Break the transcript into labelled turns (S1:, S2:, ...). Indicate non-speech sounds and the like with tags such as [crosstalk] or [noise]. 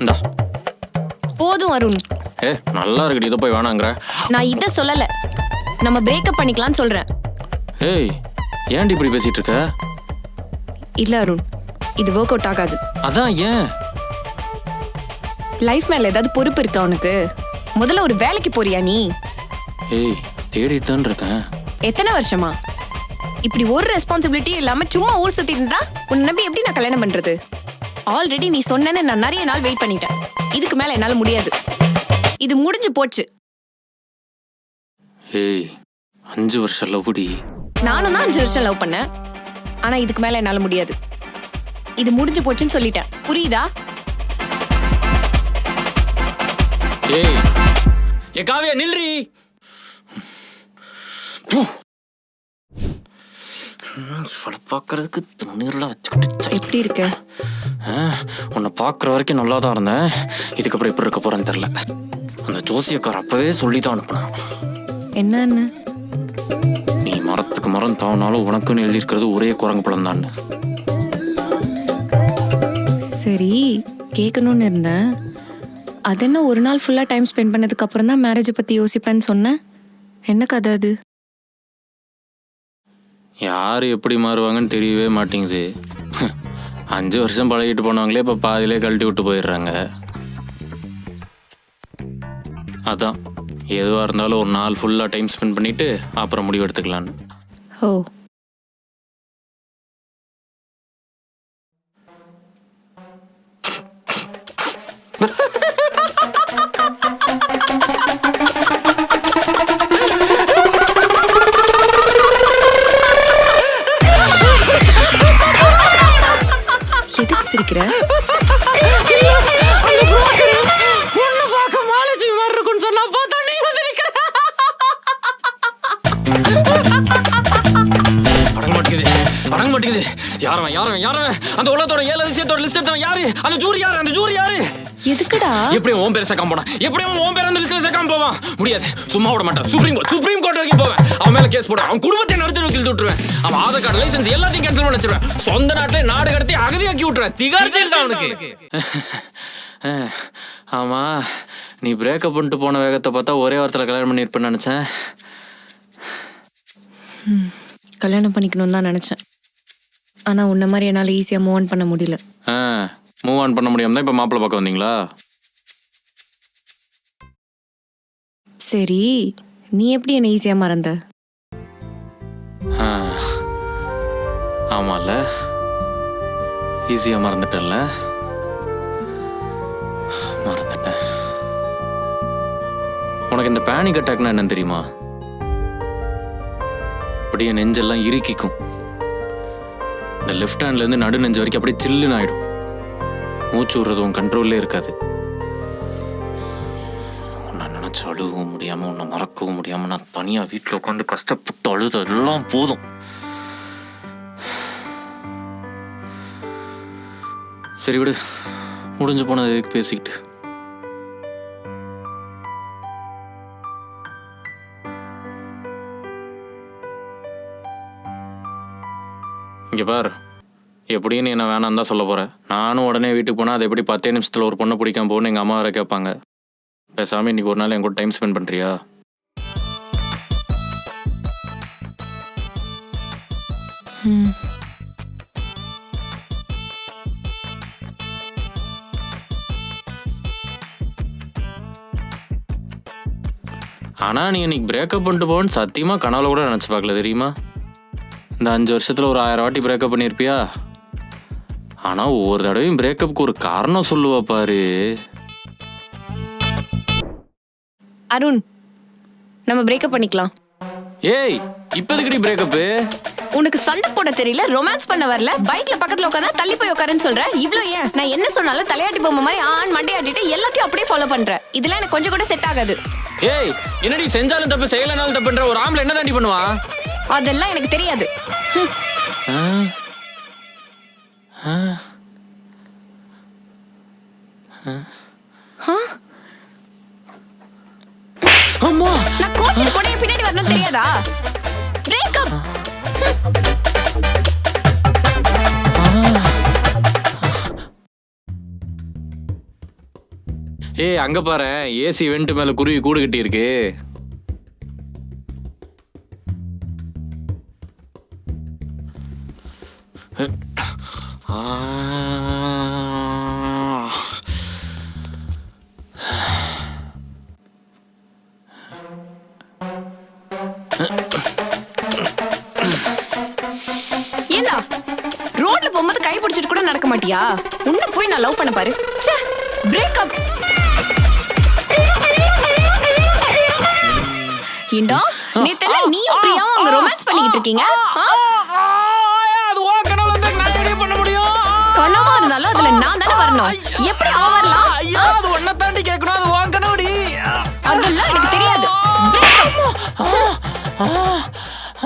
S1: இந்தா.
S2: போதும் அருண்.
S1: ஏ நல்லா இருக்குடி இதை போய் வேணாங்கிற.
S2: நான் இத சொல்லல. நம்ம பிரேக்கப் பண்ணிக்கலாம்னு சொல்றேன்.
S1: ஏய் ஏன்டி இப்படி பேசிட்டு இருக்க?
S2: இல்ல அருண். இது ஒர்க் அவுட் ஆகாது.
S1: அதான் ஏன்?
S2: லைஃப் மேல ஏதாவது பொறுப்பு இருக்கா உனக்கு? முதல்ல ஒரு வேலைக்கு போறியா நீ?
S1: ஏய் தேடிட்டு தான் இருக்கேன்
S2: எத்தனை வருஷமா? இப்படி ஒரு ரெஸ்பான்சிபிலிட்டி இல்லாம சும்மா ஊர் சுத்திட்டு இருந்தா உன்னை நம்பி எப்படி நான் கல்யாணம் பண்றது? ஆல்ரெடி நீ சொன்னேன்னு நான் நிறைய நாள் வெயிட் பண்ணிட்டேன். இதுக்கு மேல என்னால முடியாது. இது முடிஞ்சு போச்சு.
S1: ஏய் அஞ்சு வருஷம் லவ்டி
S2: நானும் தான் அஞ்சு வருஷம் லவ் பண்ணேன். ஆனா இதுக்கு மேல என்னால முடியாது. இது முடிஞ்சு போச்சுன்னு சொல்லிட்டேன். புரியுதா?
S1: ஏய் ஏ காவியா நில்றி. இவளை பார்க்கறதுக்கு தண்ணீர்லாம் வச்சுக்கிட்டு.
S2: எப்படி இருக்க?
S1: உன்னை பார்க்குற வரைக்கும் நல்லா தான் இருந்தேன். இதுக்கப்புறம் எப்படி இருக்க போறேன்னு தெரில அந்த ஜோசியக்கார் அப்பவே சொல்லி தான் அனுப்புனான்.
S2: என்னன்னு?
S1: நீ மரத்துக்கு மரம் தாவனாலும் உனக்குன்னு எழுதியிருக்கிறது ஒரே குரங்கு பழம் தான்
S2: சரி கேட்கணும்னு இருந்தேன். அது என்ன ஒரு நாள் ஃபுல்லா டைம் ஸ்பெண்ட் பண்ணதுக்கு அப்புறம் தான் மேரேஜை பத்தி யோசிப்பேன்னு சொன்னேன். என்ன கதை அது?
S1: யார் எப்படி மாறுவாங்கன்னு தெரியவே மாட்டேங்குது. அஞ்சு வருஷம் பழகிட்டு போனவங்களே இப்போ பாதியிலே கழட்டி விட்டு போயிடுறாங்க. அதான். எதுவாக இருந்தாலும் ஒரு நாள் ஃபுல்லாக டைம் ஸ்பெண்ட் பண்ணிவிட்டு அப்புறம் முடிவு எடுத்துக்கலான்னு
S2: ஓ
S1: அடங்க மாட்டேங்குது. யாரவன் யாரவன் யாரவன்? அந்த உலகத்தோட ஏழு அதிசயத்தோட லிஸ்ட் எடுத்தவன் யாரு? அந்த ஜூரி யாரு? அந்த ஜூரி யாரு?
S2: எதுக்குடா?
S1: எப்படியும் உன் பேர் சேர்க்காம போனா. எப்படியும் உன் பேர் அந்த லிஸ்ட்ல சேர்க்காம போவான். முடியாது. சும்மா விட மாட்டான். சுப்ரீம் கோர்ட் சுப்ரீம் கோர்ட் வரைக்கும் போவேன். அவன் மேல கேஸ் போடுவேன். அவன் குடும்பத்தை நடத்தி வக்கீல் விட்டுருவேன். அவன் ஆதார் கார்டு லைசன்ஸ் எல்லாத்தையும் கேன்சல் பண்ண வச்சிருவேன். சொந்த நாட்டிலே நாடு கடத்தி அகதியாக்கி விட்டுருவேன். திகார் ஜெயில் தான் அவனுக்கு. [laughs] ஆமா நீ பிரேக்கப் பண்ணிட்டு போன வேகத்தை பார்த்தா ஒரே வாரத்தில் கல்யாணம் பண்ணியிருப்பேன்னு நினச்சேன்.
S2: கல்யாணம் பண்ணிக்கணும்னு தான் நினைச்சேன். ஆனா உன்ன மாதிரி என்னால ஈஸியா மூவ் ஆன் பண்ண முடியல.
S1: ஆ மூவ் ஆன் பண்ண முடியாம தான் இப்போ மாப்பிள்ளை பார்க்க வந்தீங்களா?
S2: சரி நீ எப்படி என்ன ஈஸியா மறந்த?
S1: ஆ, ஆமால. ஈஸியாக மறந்துட்டேன்ல. மறந்துட்டேன். உனக்கு இந்த பேனிக் அட்டாக்னா என்னன்னு தெரியுமா? அப்படியே நெஞ்செல்லாம் இறுக்கிக்கும். இந்த லெஃப்ட் ஹேண்ட்லேருந்து நடு நெஞ்சு வரைக்கும் அப்படியே சில்லுன்னு ஆகிடும் மூச்சு விடுறதும் கண்ட்ரோல்லே இருக்காது. உன்னை நினச்சி அழுகவும் முடியாமல் உன்னை மறக்கவும் முடியாமல் நான் தனியாக வீட்டில் உட்காந்து கஷ்டப்பட்டு அழுது எல்லாம் போதும். சரி விடு. முடிஞ்சு போனது பேசிக்கிட்டு. இங்கே பார். எப்படியும் நீ என்ன வேணாம் தான் சொல்ல போகிறேன் நானும் உடனே வீட்டுக்கு போனால் அது எப்படி பத்தே நிமிஷத்தில் ஒரு பொண்ணை பிடிக்காம போகணும்னு எங்கள் அம்மா வேற கேட்பாங்க. பேசாமல் இன்னைக்கு ஒரு நாள் என் கூட டைம் ஸ்பெண்ட் பண்ணுறியா. ஆனால் நீ இன்னைக்கு பிரேக்கப் பண்ணிட்டு போன்னு சத்தியமாக கனவுல கூட நினச்சி பார்க்கல தெரியுமா? இந்த அஞ்சு வருஷத்தில் ஒரு ஆயிரம் வாட்டி பிரேக்கப் பண்ணியிருப்பியா ஆனால் ஒவ்வொரு தடவையும் பிரேக்கப்புக்கு ஒரு காரணம் சொல்லுவா பாரு.
S2: அருண் நம்ம பிரேக்கப் பண்ணிக்கலாம்.
S1: ஏய் இப்போ எதுக்குடி பிரேக்கப்பு
S2: உனக்கு சண்டை போட தெரியல ரொமான்ஸ் பண்ண வரல பைக்ல பக்கத்துல உட்காந்தா தள்ளி போய் உட்காருன்னு சொல்ற? இவ்ளோ ஏன்? நான் என்ன சொன்னாலும் தலையாட்டி பொம்மை மாதிரி ஆண் மண்டையாட்டிட்டு எல்லாத்தையும் அப்படியே ஃபாலோ பண்ற. இதெல்லாம் எனக்கு கொஞ்சம் கூட செட் ஆகாது.
S1: ஏய் என்னடி செஞ்சாலும் தப்பு செய்யலைனாலும் தப்புன்ற ஒரு ஆம்பளை என்ன தாண்டி பண்ணுவான்
S2: அதெல்லாம் எனக்கு தெரியாது.
S1: அம்மா!
S2: நான் கோச்சிங் பின்னாடி வரணும் தெரியாதா?
S1: ஏய் அங்க பாரு ஏசி வெண்ட் மேல குருவி கூடு கட்டி இருக்கு ஆ.
S2: ஏண்டா? ரோட்ல போகும்போது கை பிடிச்சிட்டு கூட நடக்க மாட்டியா? உன்ன போய் நான் லவ் பண்ண பாரு. ச்சே பிரேக்கப் ஏண்டா? நேத்தெல்லாம் நீயும் பிரியாவும் அங்க ரொமான்ஸ் பண்ணிக்கிட்டு இருக்கீங்க? ஆ? Yeah.